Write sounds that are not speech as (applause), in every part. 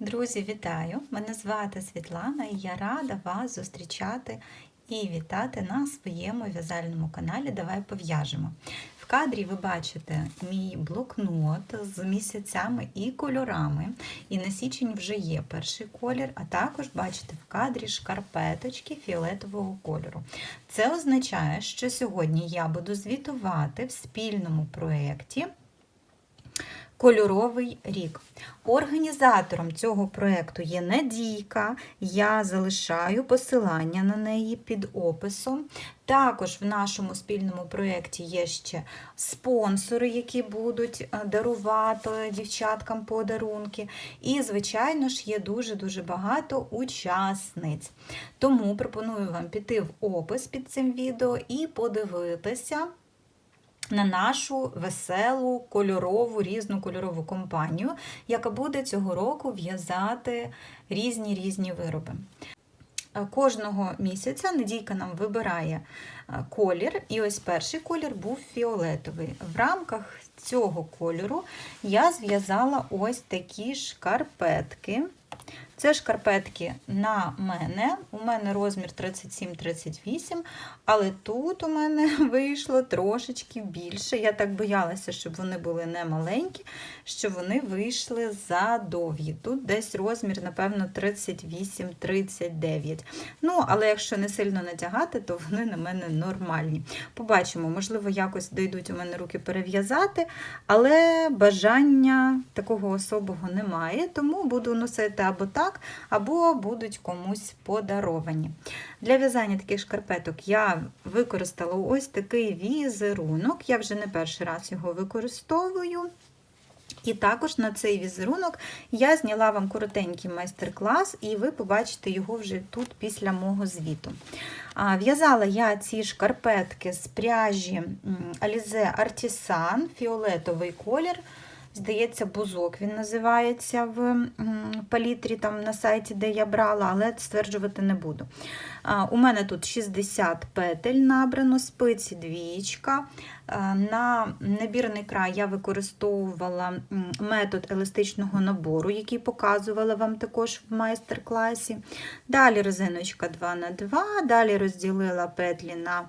Друзі, вітаю! Мене звати Світлана і я рада вас зустрічати і вітати на своєму в'язальному каналі Давай пов'яжемо. В кадрі ви бачите мій блокнот з місяцями і кольорами. І на січень вже є перший колір, а також бачите в кадрі шкарпеточки фіолетового кольору. Це означає, що сьогодні я буду звітувати в спільному проєкті. Кольоровий рік. Організатором цього проєкту є Надійка. Я залишаю посилання на неї під описом. Також в нашому спільному проєкті є ще спонсори, які будуть е, дарувати дівчаткам подарунки. І, звичайно ж, є дуже-дуже багато учасниць. Тому пропоную вам піти в опис під цим відео і подивитися на нашу веселу, кольорову, різну кольорову компанію, яка буде цього року в'язати різні різні вироби. Е, Кожного місяця Надійка нам вибирає е, колір, і ось перший колір був фіолетовий. В рамках цього кольору я зв'язала ось такі шкарпетки. Це шкарпетки на мене. У мене розмір 37-38, але тут у мене (laughs) вийшло трошечки більше. Я так боялася, щоб вони були не маленькі, що вони вийшли задовгі. Тут десь розмір, напевно, 38-39. Ну, але якщо не сильно натягати, то вони на мене нормальні. Побачимо, можливо, якось дійдуть у мене руки перев'язати, але бажання такого особого немає, тому буду носити або так, або будуть комусь подаровані. Для в'язання таких шкарпеток я використала ось такий візерунок. Я вже не перший раз його використовую. І також на цей візерунок я зняла вам коротенький майстер-клас, і ви побачите його вже тут після мого звіту. В'язала я ці шкарпетки з пряжі Alize Artisan, фіолетовий колір. Здається, бузок він називається в палітрі там на сайті, де я брала, але стверджувати не буду. У мене тут 60 петель набрано, спиці двічка. На набірний край я використовувала метод еластичного набору, який показувала вам також в майстер-класі. Далі резиночка 2х2, далі розділила петлі на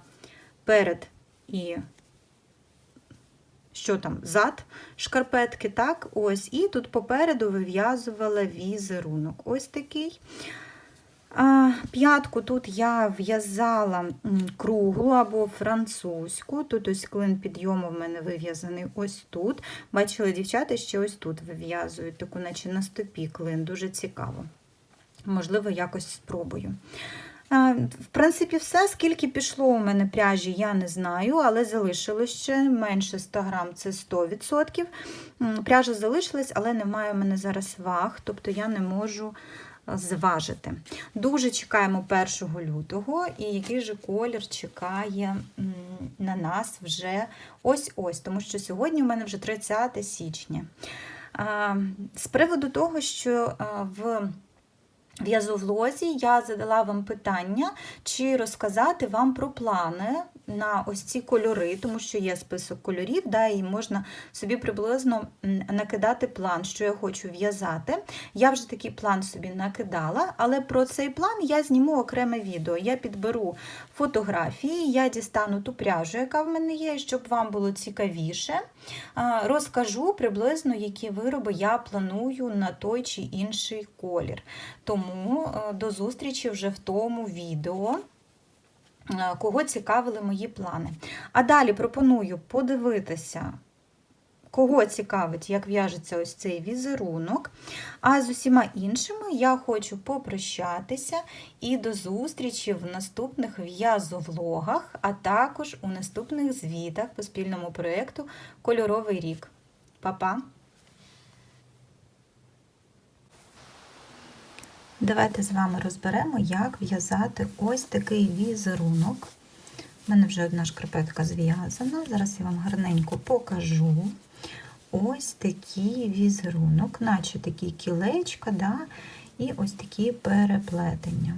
перед і що там, зад шкарпетки, так, ось, і тут попереду вив'язувала візерунок. Ось такий. П'ятку тут я в'язала круглу або французьку. Тут ось клин підйому в мене вив'язаний ось тут. Бачила, дівчата ще ось тут вив'язують, таку, наче на стопі клин, дуже цікаво. Можливо, якось спробую. В принципі, все, скільки пішло у мене пряжі, я не знаю, але залишилось ще менше 100 грам це 100%. Пряжа залишилась, але немає у мене зараз ваг, тобто я не можу зважити. Дуже чекаємо 1 лютого, і який же колір чекає на нас вже ось-ось, тому що сьогодні у мене вже 30 січня. З приводу того, що в в'язовлозі я задала вам питання, чи розказати вам про плани на ось ці кольори, тому що є список кольорів, да, і можна собі приблизно накидати план, що я хочу в'язати. Я вже такий план собі накидала, але про цей план я зніму окреме відео. Я підберу фотографії, я дістану ту пряжу, яка в мене є, щоб вам було цікавіше. Розкажу приблизно, які вироби я планую на той чи інший колір. Тому е, до зустрічі вже в тому відео. Е, кого цікавили мої плани. А далі пропоную подивитися, кого цікавить, як в'яжеться ось цей візерунок. А з усіма іншими я хочу попрощатися і до зустрічі в наступних в'язовлогах, а також у наступних звітах по спільному проєкту Кольоровий рік. Па-па! Давайте з вами розберемо, як в'язати ось такий візерунок. У мене вже одна шкарпетка зв'язана. Зараз я вам гарненько покажу. Ось такий візерунок, наче такі кілечка, да? і ось такі переплетення.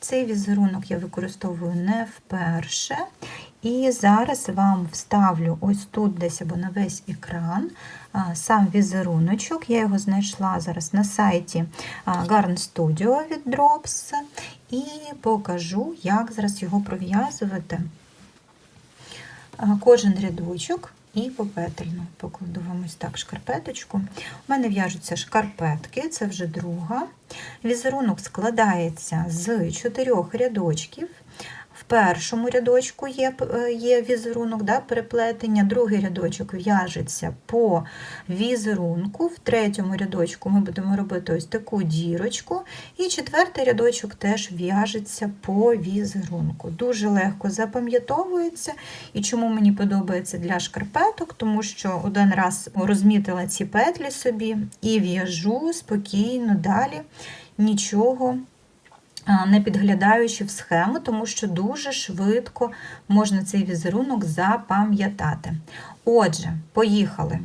Цей візерунок я використовую не вперше. І зараз вам вставлю ось тут десь або на весь екран сам візеруночок. Я його знайшла зараз на сайті Garn Studio від Drops і покажу, як зараз його пров'язувати. Кожен рядочок і попетельно. Покладу вам ось так шкарпеточку. У мене в'яжуться шкарпетки, це вже друга. Візерунок складається з чотирьох рядочків. Першому рядочку є, е, є візерунок, да, переплетення, другий рядочок в'яжеться по візерунку, в третьому рядочку ми будемо робити ось таку дірочку, і четвертий рядочок теж в'яжеться по візерунку. Дуже легко запам'ятовується. І чому мені подобається для шкарпеток, тому що один раз розмітила ці петлі собі і в'яжу спокійно далі, нічого не підглядаючи в схему, тому що дуже швидко можна цей візерунок запам'ятати. Отже, поїхали.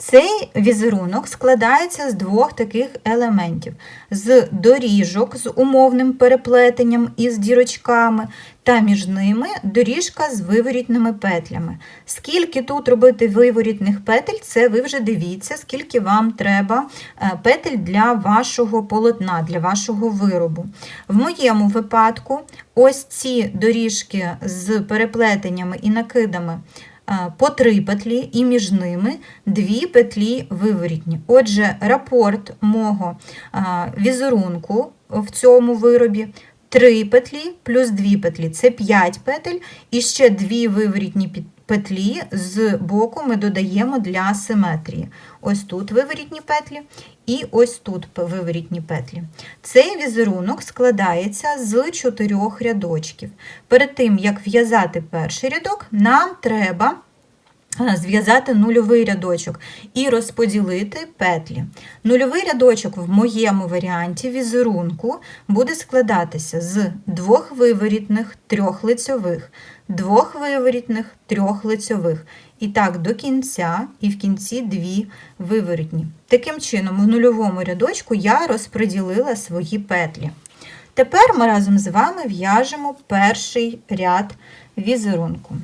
Цей візерунок складається з двох таких елементів: з доріжок з умовним переплетенням із дірочками, та між ними доріжка з виворітними петлями. Скільки тут робити виворітних петель, це ви вже дивіться, скільки вам треба е, петель для вашого полотна, для вашого виробу. В моєму випадку, ось ці доріжки з переплетеннями і накидами по три петлі, і між ними дві петлі виворітні. Отже, рапорт мого візерунку в цьому виробі. Три петлі плюс дві петлі це 5 петель, і ще дві виворітні петлі з боку ми додаємо для симетрії. Ось тут виворітні петлі, і ось тут виворітні петлі. Цей візерунок складається з чотирьох рядочків. Перед тим, як в'язати перший рядок, нам треба зв'язати нульовий рядочок і розподілити петлі. Нульовий рядочок в моєму варіанті візерунку буде складатися з двох виворітних, трьох лицьових, двох виворітних, трьох лицьових. І так до кінця, і в кінці дві виворітні. Таким чином, в нульовому рядочку я розподілила свої петлі. Тепер ми разом з вами в'яжемо перший ряд візерунку.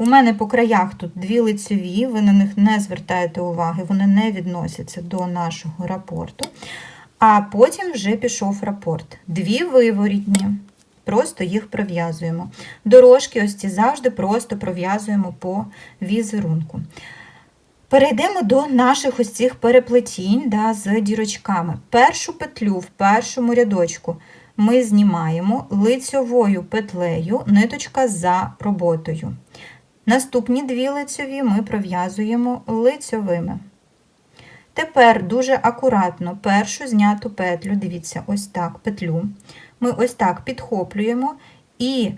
У мене по краях тут дві лицеві, ви на них не звертаєте уваги, вони не відносяться до нашого рапорту. А потім вже пішов рапорт. Дві виворітні, просто їх пров'язуємо. Дорожки ось ці завжди просто пров'язуємо по візерунку. Перейдемо до наших ось цих переплетінь да, з дірочками. Першу петлю в першому рядочку ми знімаємо лицьовою петлею ниточка за роботою. Наступні дві лицьові ми пров'язуємо лицьовими. Тепер дуже акуратно першу зняту петлю, дивіться, ось так петлю. Ми ось так підхоплюємо і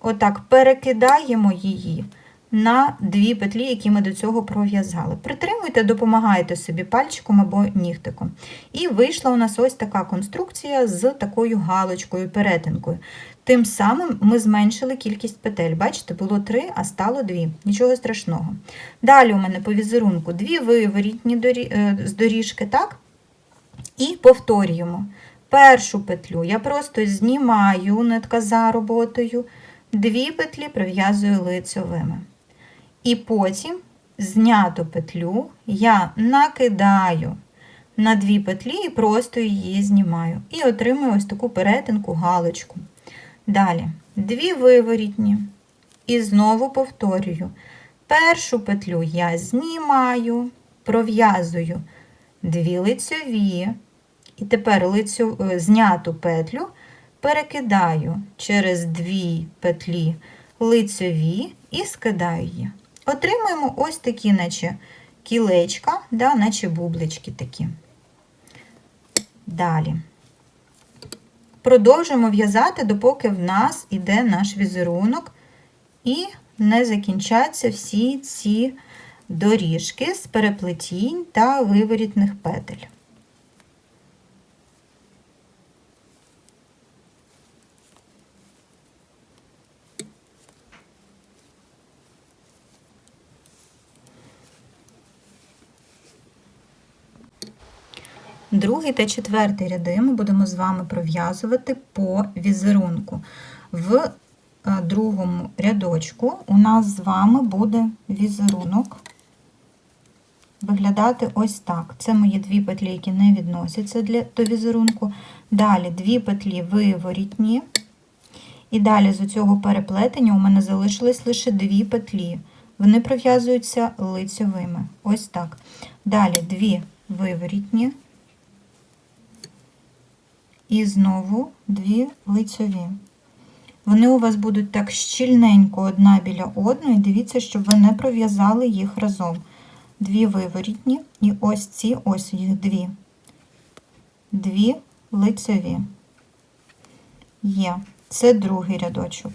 отак перекидаємо її на дві петлі, які ми до цього пров'язали. Притримуйте, допомагайте собі пальчиком або нігтиком. І вийшла у нас ось така конструкція з такою галочкою, перетинкою. Тим самим ми зменшили кількість петель. Бачите, було 3, а стало 2. Нічого страшного. Далі у мене по візерунку дві виворітні е, з доріжки, так? І повторюємо. Першу петлю я просто знімаю нитка за роботою, дві петлі пров'язую лицьовими. І потім зняту петлю я накидаю на дві петлі і просто її знімаю. І отримую ось таку перетинку галочку. Далі дві виворітні. І знову повторюю. Першу петлю я знімаю, пров'язую дві лицьові, і тепер лицю, е, зняту петлю перекидаю через дві петлі лицьові і скидаю її. Отримуємо ось такі, наче кілечка, да, наче бублички такі. Далі. Продовжуємо в'язати, допоки в нас іде наш візерунок, і не закінчаться всі ці доріжки з переплетінь та виворітних петель. Другий та четвертий ряди ми будемо з вами пров'язувати по візерунку. В е, другому рядочку у нас з вами буде візерунок виглядати ось так. Це мої дві петлі, які не відносяться для, до візерунку. Далі дві петлі виворітні. І далі з цього переплетення у мене залишились лише дві петлі. Вони пров'язуються лицьовими. Ось так. Далі дві виворітні. І знову дві лицьові. Вони у вас будуть так щільненько одна біля одної. Дивіться, щоб ви не пров'язали їх разом. Дві виворітні, і ось ці, ось їх дві. Дві лицеві. Є. Це другий рядочок.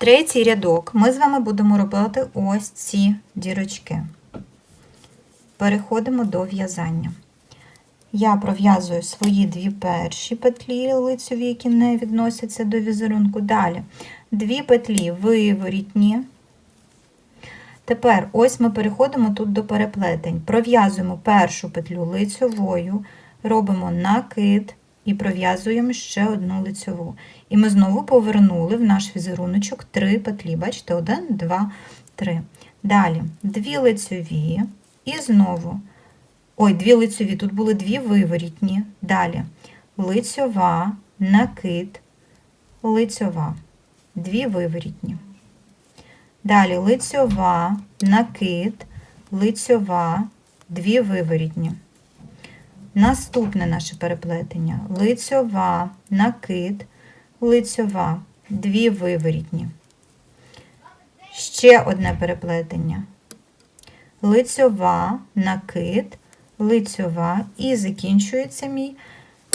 Третій рядок ми з вами будемо робити ось ці дірочки. Переходимо до в'язання. Я пров'язую свої дві перші петлі лицеві, які не відносяться до візерунку. Далі дві петлі виворітні. Тепер ось ми переходимо тут до переплетень. Пров'язуємо першу петлю лицьовою, робимо накид і пров'язуємо ще одну лицьову. І ми знову повернули в наш візеруночок три петлі. Бачите, один, два, три. Далі дві лицьові і знову. Ой, дві лицьові, тут були дві виворітні. Далі лицьова, накид, лицьова, дві виворітні. Далі лицьова, накид, лицьова, дві виворітні. Наступне наше переплетення лицьова, накид, лицьова, дві виворітні. Ще одне переплетення. Лицьова, накид, лицьова і закінчується мій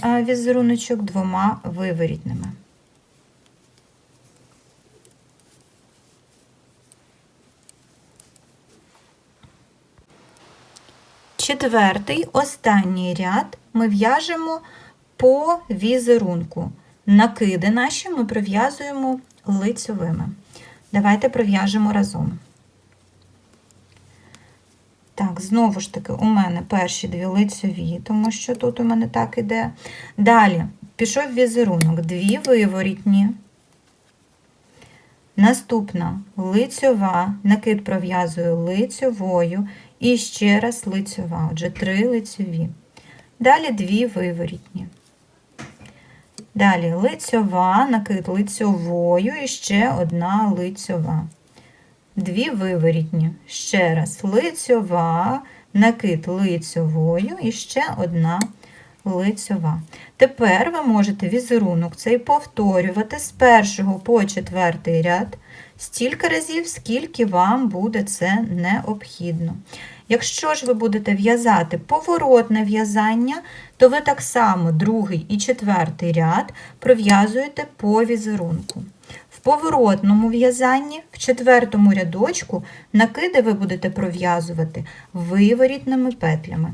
візеруночок двома виворітними. Четвертий, останній ряд ми в'яжемо по візерунку. Накиди наші ми пров'язуємо лицьовими. Давайте пров'яжемо разом. Так, знову ж таки, у мене перші дві лицьові, тому що тут у мене так іде. Далі пішов візерунок, дві виворітні. Наступна лицьова, накид пров'язую лицьовою і ще раз лицьова, отже, три лицьові. Далі дві виворітні. Далі лицьова, накид лицьовою і ще одна лицьова. Дві виворітні. Ще раз лицьова, накид лицьовою і ще одна лицьова. Тепер ви можете візерунок цей повторювати з першого по четвертий ряд стільки разів, скільки вам буде це необхідно. Якщо ж ви будете в'язати поворотне в'язання, то ви так само другий і четвертий ряд пров'язуєте по візерунку. В поворотному в'язанні, в четвертому рядочку, накиди ви будете пров'язувати виворітними петлями.